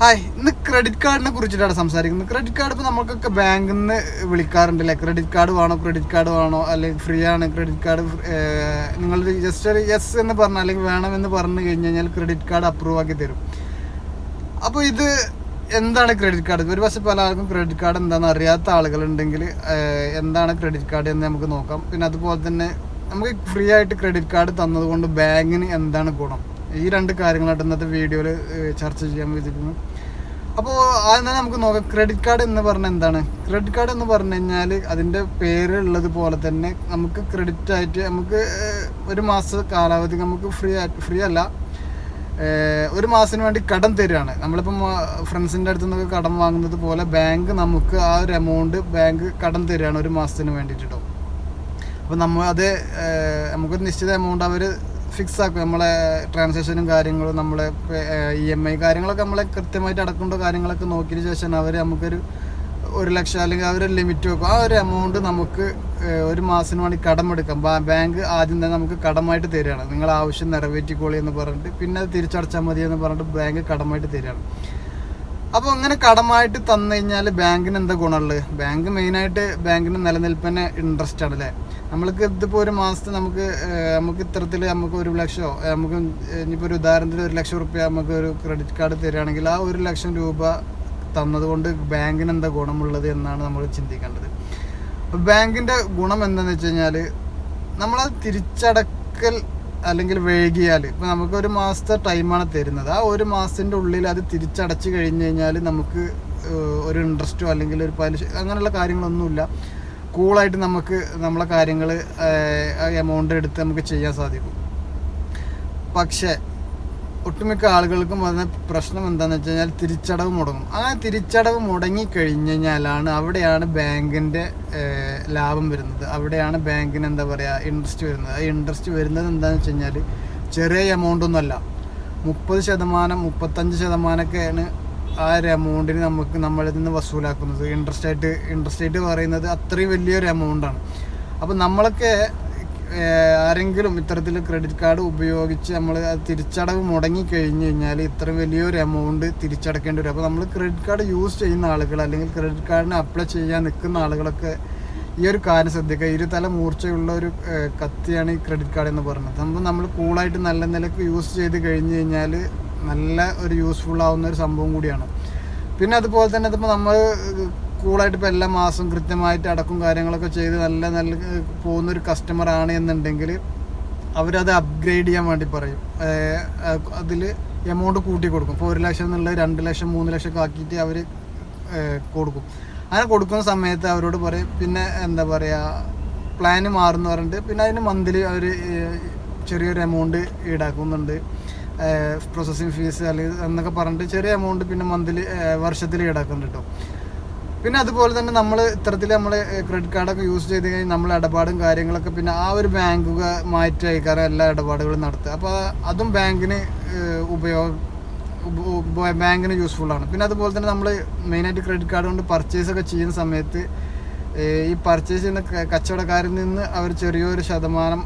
Hi ഇന്ന് credit കാർഡിനെ കുറിച്ചിട്ടാണ് സംസാരിക്കുന്നത്. ക്രെഡിറ്റ് കാർഡ് ഇപ്പോൾ നമുക്കൊക്കെ ബാങ്കിൽ നിന്ന് വിളിക്കാറുണ്ടല്ലേ ക്രെഡിറ്റ് കാർഡ് വേണോ ക്രെഡിറ്റ് കാർഡ് വേണോ? അല്ലെങ്കിൽ ഫ്രീ ആണ് ക്രെഡിറ്റ് കാർഡ് നിങ്ങൾ ജസ്റ്റ് ഒരു യെസ് എന്ന് പറഞ്ഞാൽ അല്ലെങ്കിൽ വേണമെന്ന് പറഞ്ഞു കഴിഞ്ഞ് കഴിഞ്ഞാൽ ക്രെഡിറ്റ് കാർഡ് അപ്രൂവ് ആക്കി തരും. അപ്പോൾ ഇത് എന്താണ് ക്രെഡിറ്റ് കാർഡ് ഒരു പക്ഷേ പല ആൾക്കും ക്രെഡിറ്റ് കാർഡ് എന്താണെന്ന് അറിയാത്ത ആളുകളുണ്ടെങ്കിൽ എന്താണ് ക്രെഡിറ്റ് കാർഡ് എന്ന് നമുക്ക് നോക്കാം. പിന്നെ അതുപോലെ തന്നെ നമുക്ക് ഫ്രീ ആയിട്ട് ക്രെഡിറ്റ് കാർഡ് തന്നതുകൊണ്ട് ബാങ്കിന് എന്താണ് ഗുണം? ഈ രണ്ട് കാര്യങ്ങളായിട്ട് ഇന്നത്തെ വീഡിയോയിൽ ചർച്ച ചെയ്യാൻ വിചാരിക്കുന്നു അപ്പോൾ ആദ്യം നമുക്ക് നോക്കാം. ക്രെഡിറ്റ് കാർഡ് എന്ന് പറഞ്ഞാൽ എന്താണ്? ക്രെഡിറ്റ് കാർഡ് എന്ന് പറഞ്ഞു കഴിഞ്ഞാൽ അതിന്റെ പേരുള്ളത് പോലെ തന്നെ നമുക്ക് ക്രെഡിറ്റ് ആയിട്ട് നമുക്ക് ഒരു മാസ കാലാവധി നമുക്ക് ഫ്രീ ഫ്രീ അല്ല. ഒരു മാസത്തിന് വേണ്ടി കടം തരികയാണ്. നമ്മളിപ്പം ഫ്രണ്ട്സിന്റെ അടുത്ത് നിന്നൊക്കെ കടം വാങ്ങുന്നത് പോലെ ബാങ്ക് നമുക്ക് ആ ഒരു എമൗണ്ട് ബാങ്ക് കടം തരികയാണ് ഒരു മാസത്തിന് വേണ്ടിയിട്ടോ അപ്പോൾ നമ്മൾ അത് നമുക്ക് നിശ്ചിത എമൗണ്ട് അവർ ഫിക്സ് ആക്കും. നമ്മളെ ട്രാൻസാക്ഷനും കാര്യങ്ങളും നമ്മളെ ഇ എം ഐ കാര്യങ്ങളൊക്കെ നമ്മളെ കൃത്യമായിട്ട് അടക്കേണ്ട കാര്യങ്ങളൊക്കെ നോക്കിയതിന് ശേഷം അവർ നമുക്കൊരു ഒരു ലക്ഷം അല്ലെങ്കിൽ അവർ ലിമിറ്റ് വെക്കും. ആ ഒരു എമൗണ്ട് നമുക്ക് ഒരു മാസത്തിന് വേണ്ടി കടമെടുക്കാം ബാങ്ക് ആദ്യം തന്നെ നമുക്ക് കടമായിട്ട് തരികയാണ്. നിങ്ങൾ ആവശ്യം നിറവേറ്റിക്കോളി എന്ന് പറഞ്ഞിട്ട് പിന്നെ അത് തിരിച്ചടച്ചാൽ മതി എന്ന് പറഞ്ഞിട്ട് ബാങ്ക് കടമായിട്ട് തരികയാണ്. അപ്പോൾ അങ്ങനെ കടമായിട്ട് തന്നു കഴിഞ്ഞാൽ ബാങ്കിന് എന്താ ഗുണമുള്ളത്? ബാങ്ക് മെയിനായിട്ട് ബാങ്കിന് നിലനിൽപ്പിന് ഇൻട്രസ്റ്റ് ആണ് അല്ലേ നമ്മൾക്ക് ഇതിപ്പോൾ ഒരു മാസത്തെ നമുക്ക് നമുക്ക് ഇത്തരത്തിൽ നമുക്ക് ഒരു ലക്ഷമോ നമുക്ക് ഇനിയിപ്പോൾ ഒരു ഉദാഹരണത്തിന് ഒരു ലക്ഷം റുപ്യ നമുക്ക് ഒരു ക്രെഡിറ്റ് കാർഡ് തരികയാണെങ്കിൽ ആ ഒരു ലക്ഷം രൂപ തന്നതുകൊണ്ട് ബാങ്കിന് എന്താ ഗുണമുള്ളത് എന്നാണ് നമ്മൾ ചിന്തിക്കേണ്ടത്. അപ്പോൾ ബാങ്കിന്റെ ഗുണം എന്താണെന്ന് വെച്ച് കഴിഞ്ഞാൽ നമ്മളത് തിരിച്ചടക്കൽ അല്ലെങ്കിൽ വൈകിയാൽ ഇപ്പോൾ നമുക്ക് ഒരു മാസത്തെ ടൈമാണ് തരുന്നത്. ആ ഒരു മാസത്തിന്റെ ഉള്ളിൽ അത് തിരിച്ചടച്ച് കഴിഞ്ഞ് കഴിഞ്ഞാൽ നമുക്ക് ഒരു ഇൻട്രസ്റ്റോ അല്ലെങ്കിൽ ഒരു പലിശ അങ്ങനെയുള്ള കാര്യങ്ങളൊന്നുമില്ല. കൂളായിട്ട് നമുക്ക് നമ്മളെ കാര്യങ്ങൾ എമൗണ്ട് എടുത്ത് നമുക്ക് ചെയ്യാൻ സാധിക്കും. പക്ഷേ ഒട്ടുമിക്ക ആളുകൾക്കും വന്ന പ്രശ്നം എന്താണെന്ന് വെച്ച് കഴിഞ്ഞാൽ തിരിച്ചടവ് മുടങ്ങും. ആ തിരിച്ചടവ് മുടങ്ങി കഴിഞ്ഞ് കഴിഞ്ഞാലാണ് അവിടെയാണ് ബാങ്കിന്റെ ലാഭം വരുന്നത്. അവിടെയാണ് ബാങ്കിന് എന്താ പറയുക ഇൻട്രസ്റ്റ് വരുന്നത്. ആ ഇൻട്രസ്റ്റ് വരുന്നത് എന്താണെന്ന് വെച്ച് കഴിഞ്ഞാൽ ചെറിയ എമൗണ്ട് ഒന്നുമല്ല. മുപ്പത് ശതമാനം മുപ്പത്തഞ്ച് ശതമാനമൊക്കെയാണ് ആ ഒരു എമൗണ്ടിന് നമുക്ക് നമ്മളിൽ നിന്ന് വസൂലാക്കുന്നത്. ഇൻട്രസ്റ്റ് ആയിട്ട് ഇൻട്രസ്റ്റ് ആയിട്ട് പറയുന്നത് അത്രയും വലിയൊരു എമൗണ്ടാണ് അപ്പം നമ്മളൊക്കെ ആരെങ്കിലും ഇത്തരത്തിൽ ക്രെഡിറ്റ് കാർഡ് ഉപയോഗിച്ച് നമ്മൾ തിരിച്ചടവ് മുടങ്ങി കഴിഞ്ഞ് കഴിഞ്ഞാൽ ഇത്ര വലിയൊരു എമൗണ്ട് തിരിച്ചടക്കേണ്ടി വരും. അപ്പോൾ നമ്മൾ ക്രെഡിറ്റ് കാർഡ് യൂസ് ചെയ്യുന്ന ആളുകൾ അല്ലെങ്കിൽ ക്രെഡിറ്റ് കാർഡിന് അപ്ലൈ ചെയ്യാൻ നിൽക്കുന്ന ആളുകളൊക്കെ ഈ ഒരു കാര്യം ശ്രദ്ധിക്കുക. ഇരുതല മൂർച്ചയുള്ള ഒരു കത്തിയാണ് ഈ ക്രെഡിറ്റ് കാർഡ് എന്ന് പറയുന്നത്. അപ്പോൾ നമ്മൾ കൂളായിട്ട് നല്ല നിലയ്ക്ക് യൂസ് ചെയ്ത് കഴിഞ്ഞ് കഴിഞ്ഞാൽ നല്ല ഒരു യൂസ്ഫുൾ ആവുന്ന ഒരു സംഭവം കൂടിയാണ്. പിന്നെ അതുപോലെ തന്നെ ഇതിപ്പോൾ നമ്മൾ കൂളായിട്ട് ഇപ്പോൾ എല്ലാ മാസവും കൃത്യമായിട്ട് അടക്കും കാര്യങ്ങളൊക്കെ ചെയ്ത് നല്ല നല്ല പോകുന്ന ഒരു കസ്റ്റമർ ആണ് എന്നുണ്ടെങ്കിൽ അവരത് അപ്ഗ്രേഡ് ചെയ്യാൻ വേണ്ടി പറയും. അതിൽ എമൗണ്ട് കൂട്ടി കൊടുക്കും. ഇപ്പോൾ ഒരു ലക്ഷം എന്നുള്ളത് രണ്ട് ലക്ഷം മൂന്ന് ലക്ഷം ഒക്കെ ആക്കിയിട്ട് അവർ കൊടുക്കും. അങ്ങനെ കൊടുക്കുന്ന സമയത്ത് അവരോട് പറയും പിന്നെ എന്താ പറയുക പ്ലാന് മാറുന്നവരുണ്ട് പിന്നെ അതിന് മന്ത്ലി അവർ ചെറിയൊരു എമൗണ്ട് ഈടാക്കുന്നുണ്ട്. പ്രോസസ്സിങ് ഫീസ് അല്ലെങ്കിൽ എന്നൊക്കെ പറഞ്ഞിട്ട് ചെറിയ എമൗണ്ട് പിന്നെ മന്ത്ലി വർഷത്തിൽ ഈടാക്കുന്നുണ്ട് കേട്ടോ പിന്നെ അതുപോലെ തന്നെ നമ്മൾ ഇത്തരത്തിൽ നമ്മൾ ക്രെഡിറ്റ് കാർഡൊക്കെ യൂസ് ചെയ്ത് കഴിഞ്ഞാൽ നമ്മൾ ഇടപാടും കാര്യങ്ങളൊക്കെ പിന്നെ ആ ഒരു ബാങ്കുക മാറ്റി അയക്കാറ് എല്ലാ ഇടപാടുകളും നടത്തുക അപ്പോൾ അതും ബാങ്കിന് ഉപയോഗം ഉപയോഗ ഉപ- ഉപ- ബാങ്കിന് ആണ്. പിന്നെ അതുപോലെ തന്നെ നമ്മൾ മെയിനായിട്ട് ക്രെഡിറ്റ് കാർഡ് കൊണ്ട് പർച്ചേസ് ഒക്കെ ചെയ്യുന്ന സമയത്ത് ഈ പർച്ചേസ് ചെയ്യുന്ന കച്ചവടക്കാരിൽ നിന്ന് അവർ ചെറിയൊരു ശതമാനം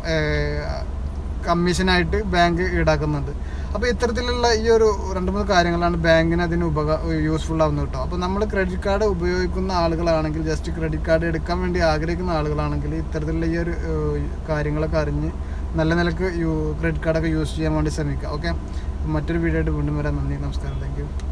കമ്മീഷനായിട്ട് ബാങ്ക് ഈടാക്കുന്നുണ്ട് അപ്പോൾ ഇത്തരത്തിലുള്ള ഈ ഒരു രണ്ട് മൂന്ന് കാര്യങ്ങളാണ് ബാങ്കിന് അതിന് ഉപക യൂസ്ഫുൾ ആവുന്നത് കേട്ടോ അപ്പോൾ നമ്മൾ ക്രെഡിറ്റ് കാർഡ് ഉപയോഗിക്കുന്ന ആളുകളാണെങ്കിൽ ജസ്റ്റ് ക്രെഡിറ്റ് കാർഡ് എടുക്കാൻ വേണ്ടി ആഗ്രഹിക്കുന്ന ആളുകളാണെങ്കിൽ ഇത്തരത്തിലുള്ള ഈ ഒരു കാര്യങ്ങളൊക്കെ അറിഞ്ഞ് നല്ല നിലയ്ക്ക് ക്രെഡിറ്റ് കാർഡൊക്കെ യൂസ് ചെയ്യാൻ വേണ്ടി ശ്രമിക്കുക. ഓക്കെ മറ്റൊരു വീഡിയോ ആയിട്ട് വീണ്ടും വരാം. നന്ദി നമസ്കാരം. താങ്ക്